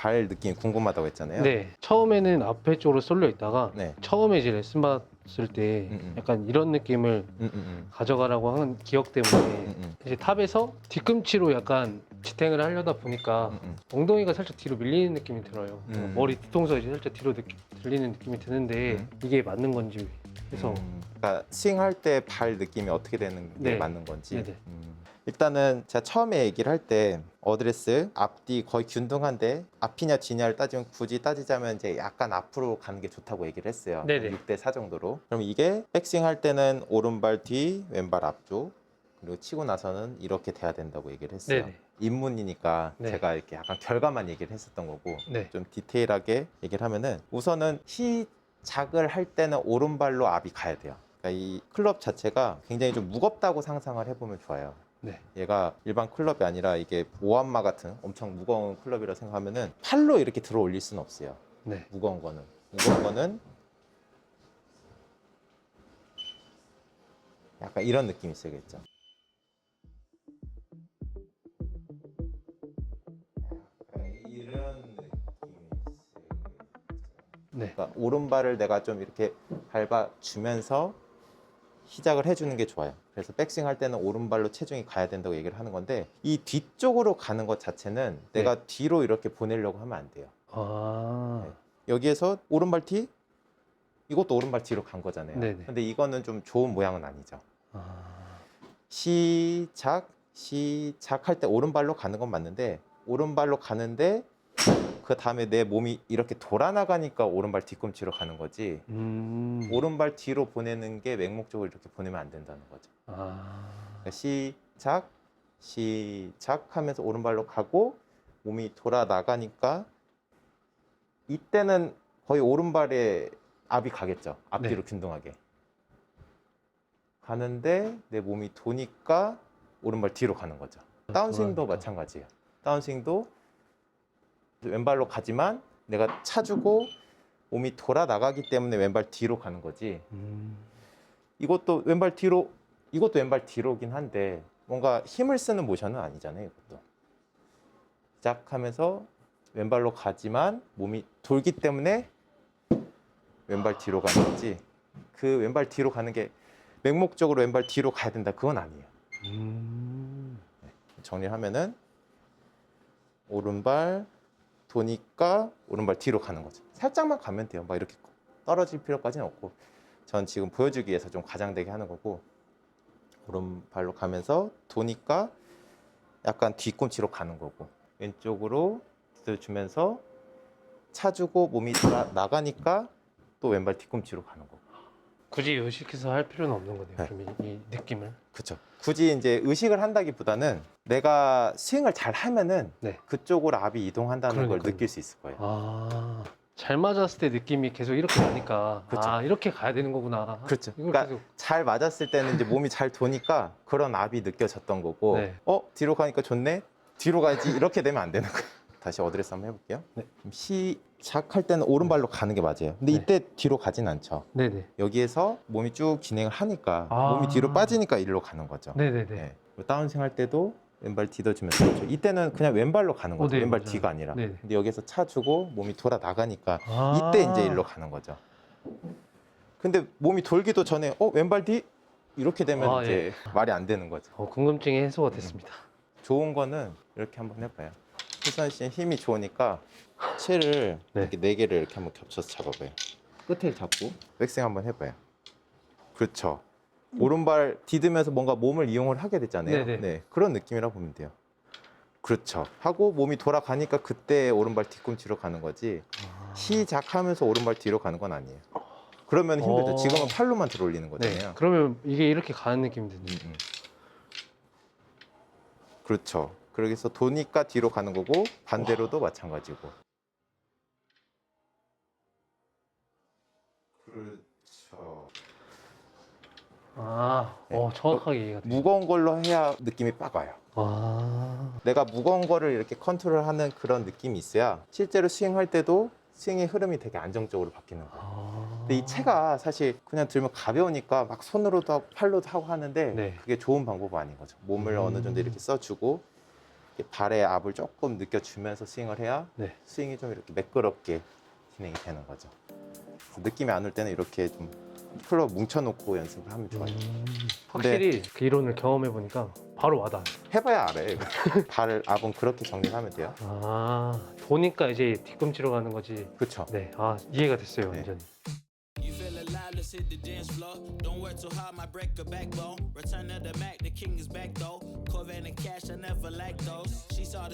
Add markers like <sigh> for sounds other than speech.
발 느낌이 궁금하다고 했잖아요. 네. 처음에는 앞에 쪽으로 쏠려 있다가 네. 처음에 이제 레슨 받았을 때 음, 음. 약간 이런 느낌을 음, 음, 가져가라고 하는 기억 때문에 음, 음, 이제 탑에서 뒤꿈치로 약간 지탱을 하려다 보니까 음, 음. 엉덩이가 살짝 뒤로 밀리는 느낌이 들어요. 음. 머리 뒤통수가 이제 살짝 뒤로 느끼, 들리는 느낌이 드는데 음. 이게 맞는 건지 그래서 음, 그러니까 스윙할 때 발 느낌이 어떻게 되는 게 네. 맞는 건지. 네네. 음. 일단은 제가 처음에 얘기를 할 때 어드레스 앞뒤 거의 균등한데 앞이냐 뒤냐를 따지면 굳이 따지자면 이제 약간 앞으로 가는 게 좋다고 얘기를 했어요. 네네. 6대 4 정도로. 그럼 이게 백스윙 할 때는 오른발 뒤, 왼발 앞쪽 그리고 치고 나서는 이렇게 돼야 된다고 얘기를 했어요. 네네. 입문이니까 네. 제가 이렇게 약간 결과만 얘기를 했었던 거고 네. 좀 디테일하게 얘기를 하면은 우선은 시작을 할 때는 오른발로 앞이 가야 돼요. 그러니까 이 클럽 자체가 굉장히 좀 무겁다고 상상을 해보면 좋아요. 네. 얘가 일반 클럽이 아니라 이게 오한마 같은 엄청 무거운 클럽이라 생각하면은 팔로 이렇게 들어 올릴 수는 없어요. 네. 무거운 거는 무거운 거는 약간 이런 느낌이 느낌이 있어야겠죠. 네. 그러니까 오른발을 내가 좀 이렇게 밟아 주면서 시작을 해주는 게 좋아요. 그래서 백스윙 할 때는 오른발로 체중이 가야 된다고 얘기를 하는 건데 이 뒤쪽으로 가는 것 자체는 내가 뒤로 이렇게 보내려고 하면 안 돼요. 아. 네. 여기에서 오른발 뒤 이것도 오른발 뒤로 간 거잖아요. 네네. 근데 이거는 좀 좋은 모양은 아니죠. 아. 시작 시작할 때 오른발로 가는 건 맞는데 오른발로 가는데 그 다음에 내 몸이 이렇게 돌아 나가니까 오른발 뒤꿈치로 가는 거지. 음. 오른발 뒤로 보내는 게 맹목적으로 이렇게 보내면 안 된다는 거죠. 아. 그러니까 시작, 시작 하면서 오른발로 가고 몸이 돌아 나가니까 이때는 거의 오른발에 압이 가겠죠. 앞뒤로 네. 균등하게. 가는데 내 몸이 도니까 오른발 뒤로 가는 거죠. 다운스윙도 돌아가니까. 마찬가지예요. 다운스윙도 왼발로 가지만 내가 차주고 몸이 돌아 나가기 때문에 왼발 뒤로 가는 거지. 음. 이것도 왼발 뒤로 이것도 왼발 뒤로긴 한데 뭔가 힘을 쓰는 모션은 아니잖아요 이것도 시작하면서 왼발로 가지만 몸이 돌기 때문에 왼발 뒤로 가는 거지 그 왼발 뒤로 가는 게 맹목적으로 왼발 뒤로 가야 된다 그건 아니에요 음. 정리를 하면은 오른발 도니까 오른발 뒤로 가는 거죠. 살짝만 가면 돼요. 막 이렇게 떨어질 필요까지는 없고 전 지금 보여주기 위해서 좀 과장되게 하는 거고 오른발로 가면서 도니까 약간 뒤꿈치로 가는 거고 왼쪽으로 주면서 차주고 몸이 나가니까 또 왼발 뒤꿈치로 가는 거고 굳이 의식해서 할 필요는 없는 거네요. 네. 그럼 이, 이 느낌을. 그렇죠. 굳이 이제 의식을 한다기보다는 내가 스윙을 잘 하면은 네. 그쪽으로 압이 이동한다는 걸 그러니까요. 느낄 수 있을 거예요. 아. 잘 맞았을 때 느낌이 계속 이렇게 나니까 그쵸. 아 이렇게 가야 되는 거구나. 그렇죠. 이걸 그러니까 계속 잘 맞았을 때는 이제 몸이 잘 도니까 그런 압이 느껴졌던 거고, 네. 어 뒤로 가니까 좋네. 뒤로 가야지 이렇게 되면 안 되는 거예요. <laughs> 다시 어드레스 한번 해볼게요. 네. 그럼 시 작할 때는 오른발로 가는 게 맞아요. 근데 네. 이때 뒤로 가진 않죠. 네네. 여기에서 몸이 쭉 진행을 하니까 아. 몸이 뒤로 빠지니까 일로 가는 거죠. 네네네. 네. 다운스윙 할 때도 왼발 뒤져주면서 그렇죠. 이때는 그냥 왼발로 가는 거죠. 어, 네, 왼발 맞아요. 뒤가 아니라. 네네. 근데 여기서 차주고 몸이 돌아 나가니까 아. 이때 이제 일로 가는 거죠. 근데 몸이 돌기도 전에 어 왼발 뒤 이렇게 되면 아, 이제 말이 안 되는 거죠. 어, 궁금증이 해소가 됐습니다. 좋은 거는 이렇게 한번 해봐요. 희선 씨 힘이 좋으니까 채를 네. 이렇게 네 개를 이렇게 한번 겹쳐서 잡아봐요. 끝을 잡고 백스윙 한번 해봐요. 그렇죠. 오른발 디드면서 뭔가 몸을 이용을 하게 됐잖아요. 네네. 네 그런 느낌이라 보면 돼요. 그렇죠. 하고 몸이 돌아가니까 그때 오른발 뒤꿈치로 가는 거지. 아. 시작하면서 오른발 뒤로 가는 건 아니에요. 그러면 힘들죠. 어. 지금은 팔로만 들어 올리는 네. 거잖아요. 그러면 이게 이렇게 가는 느낌이 드네요. 음, 음. 그렇죠. 그래서 도니까 뒤로 가는 거고 반대로도 마찬가지고. 그렇죠. 아, 네. 어, 정확하게 이해가 돼요. 무거운 걸로 해야 느낌이 빡 와요. 아, 내가 무거운 거를 이렇게 컨트롤하는 그런 느낌이 있어야 실제로 스윙할 때도 스윙의 흐름이 되게 안정적으로 바뀌는 거예요. 아. 근데 이 채가 사실 그냥 들면 가벼우니까 막 손으로도 하고 팔로도 하고 하는데 네. 그게 좋은 방법은 아닌 거죠. 몸을 음. 어느 정도 이렇게 써주고 발의 압을 조금 느껴주면서 스윙을 해야 네. 스윙이 좀 이렇게 매끄럽게 진행이 되는 거죠. 느낌이 안 올 때는 이렇게 좀 클럽 뭉쳐놓고 연습을 하면 좋아요. 음, 확실히 그 이론을 경험해 보니까 바로 와닿아요. 해봐야 알아요. 이거. <laughs> 발 압은 그렇게 정리하면 돼요. 아 보니까 이제 뒤꿈치로 가는 거지. 그렇죠. 네, 아 이해가 됐어요 네. 완전. Alive, let's hit the dance floor. Don't work too hard, might break a backbone. Return of the Mac, the king is back though. Corvette and cash, I never lack those. She saw the